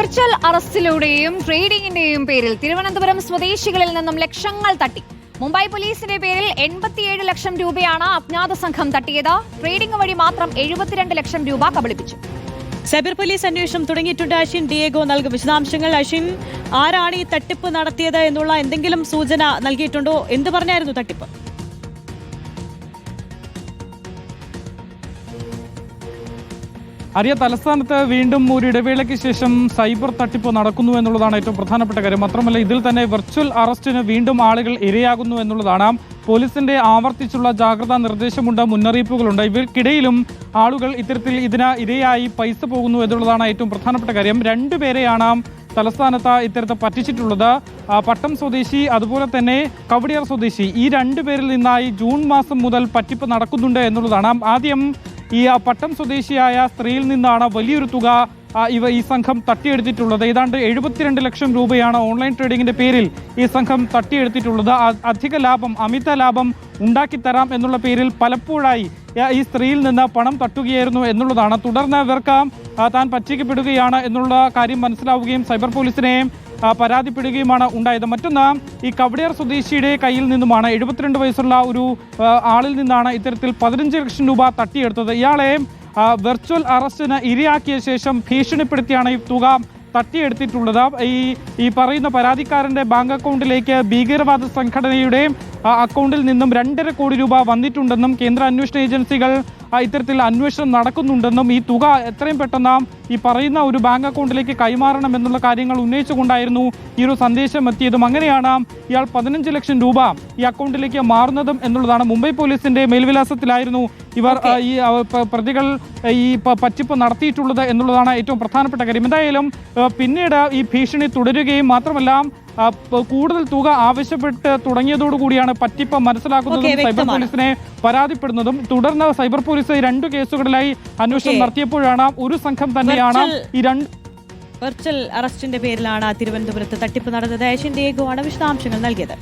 Virtual അറസ്റ്റിലൂടെയും ട്രേഡിംഗിന്റെയും പേരിൽ തിരുവനന്തപുരം സ്വദേശികളിൽ നിന്നും ലക്ഷങ്ങൾ തട്ടി. മുംബൈ പോലീസിന്റെ പേരിൽ എൺപത്തിയേഴ് ലക്ഷം രൂപയാണ് അജ്ഞാത സംഘം തട്ടിയത്. ട്രേഡിംഗ് വഴി മാത്രം എഴുപത്തിരണ്ട് ലക്ഷം രൂപ കബളിപ്പിച്ചു. സൈബർ പോലീസ് അന്വേഷണം തുടങ്ങിയിട്ടുണ്ട്. അഷിൻ ഡിയേഗോ നൽകും വിശദാംശങ്ങൾ. അഷിൻ ആരാണ് ഈ തട്ടിപ്പ് നടത്തിയത് എന്നുള്ള എന്തെങ്കിലും സൂചന നൽകിയിട്ടുണ്ടോ? എന്ത് പറഞ്ഞായിരുന്നു തട്ടിപ്പ്? അറിയ തലസ്ഥാനത്ത് വീണ്ടും ഒരു ഇടവേളയ്ക്ക് ശേഷം സൈബർ തട്ടിപ്പ് നടക്കുന്നു എന്നുള്ളതാണ് ഏറ്റവും പ്രധാനപ്പെട്ട കാര്യം. മാത്രമല്ല ഇതിൽ തന്നെ വെർച്വൽ അറസ്റ്റിന് വീണ്ടും ആളുകൾ ഇരയാകുന്നു എന്നുള്ളതാണ്. പോലീസിന്റെ ആവർത്തിച്ചുള്ള ജാഗ്രതാ നിർദ്ദേശമുണ്ട് മുന്നറിയിപ്പുകളുണ്ട്. ഇവർക്കിടയിലും ആളുകൾ ഇത്തരത്തിൽ ഇതിന് ഇരയായി പൈസ പോകുന്നു എന്നുള്ളതാണ് ഏറ്റവും പ്രധാനപ്പെട്ട കാര്യം. രണ്ടുപേരെയാണ് തലസ്ഥാനത്ത് ഇത്തരത്തിൽ പറ്റിച്ചിട്ടുള്ളത്. പട്ടം സ്വദേശി അതുപോലെ തന്നെ കവടിയാർ സ്വദേശി. ഈ രണ്ടു പേരിൽ നിന്നായി ജൂൺ മാസം മുതൽ പറ്റിപ്പ് നടക്കുന്നുണ്ട് എന്നുള്ളതാണ്. ആദ്യം ഈ പട്ടം സ്വദേശിയായ സ്ത്രീയിൽ നിന്നാണ് വലിയൊരു തുക ഇവ ഈ സംഘം തട്ടിയെടുത്തിട്ടുള്ളത്. ഏതാണ്ട് എഴുപത്തിരണ്ട് ലക്ഷം രൂപയാണ് ഓൺലൈൻ ട്രേഡിംഗിന്റെ പേരിൽ ഈ സംഘം തട്ടിയെടുത്തിട്ടുള്ളത്. അധിക ലാഭം അമിത ലാഭം ഉണ്ടാക്കിത്തരാം എന്നുള്ള പേരിൽ പലപ്പോഴായി ഈ സ്ത്രീയിൽ നിന്ന് പണം തട്ടുകയായിരുന്നു എന്നുള്ളതാണ്. തുടർന്ന് ഇവർക്ക് താൻ പറ്റിക്കപ്പെടുകയാണ് എന്നുള്ള കാര്യം മനസ്സിലാവുകയും സൈബർ പോലീസിനെ ആ, പരാതിപ്പെടുകയുമാണ് ഉണ്ടായത്. മറ്റൊന്ന് ഈ കവടിയാർ സ്വദേശിയുടെ കയ്യിൽ നിന്നുമാണ് എഴുപത്തിരണ്ട് വയസ്സുള്ള ഒരു ആളിൽ നിന്നാണ് ഇത്തരത്തിൽ പതിനഞ്ച് ലക്ഷം രൂപ തട്ടിയെടുത്തത്. ഇയാളെ വെർച്വൽ അറസ്റ്റിന് ഇരയാക്കിയ ശേഷം ഭീഷണിപ്പെടുത്തിയാണ് ഈ തുക തട്ടിയെടുത്തിട്ടുള്ളത്. ഈ ഈ പറയുന്ന പരാതിക്കാരന്റെ ബാങ്ക് അക്കൗണ്ടിലേക്ക് ഭീകരവാദ സംഘടനയുടെ ആ, അക്കൗണ്ടിൽ നിന്നും രണ്ടര കോടി രൂപ വന്നിട്ടുണ്ടെന്നും കേന്ദ്ര അന്വേഷണ ഏജൻസികൾ ആ, ഇത്തരത്തിൽ അന്വേഷണം നടക്കുന്നുണ്ടെന്നും ഈ തുക എത്രയും പെട്ടെന്ന് ഈ പറയുന്ന ഒരു ബാങ്ക് അക്കൗണ്ടിലേക്ക് കൈമാറണം എന്നുള്ള കാര്യങ്ങൾ ഉന്നയിച്ചുകൊണ്ടായിരുന്നു ഈ ഒരു സന്ദേശം എത്തിയതും. അങ്ങനെയാണ് ഇയാൾ പതിനഞ്ച് ലക്ഷം രൂപ ഈ അക്കൗണ്ടിലേക്ക് മാറുന്നതും എന്നുള്ളതാണ്. മുംബൈ പോലീസിന്റെ മേൽവിലാസത്തിലായിരുന്നു ഇവർ ഈ പ്രതികൾ ഈ പറ്റിപ്പ് നടത്തിയിട്ടുള്ളത് എന്നുള്ളതാണ് ഏറ്റവും പ്രധാനപ്പെട്ട കാര്യം. എന്തായാലും പിന്നീട് ഈ ഭീഷണി തുടരുകയും മാത്രമല്ല ആ, കൂടുതൽ തുക ആവശ്യപ്പെട്ട് തുടങ്ങിയതോടുകൂടിയാണ് പറ്റിപ്പ് മനസ്സിലാക്കുന്നതും സൈബർ പോലീസിനെ പരാതിപ്പെടുന്നതും തുടർന്ന് സൈബർ പോലീസ് രണ്ടു കേസുകളിലായി അന്വേഷണം നടത്തിയപ്പോഴാണ് ഒരു സംഘം തന്നെയാണ് ഈ രണ്ട് വെർച്വൽ അറസ്റ്റിന്റെ പേരിലാണ് തിരുവനന്തപുരത്ത് തട്ടിപ്പ് നടന്നത്. ഏഷ്യൻ ഡിയേഗോ ആണ് വിശദാംശങ്ങൾ നൽകിയത്.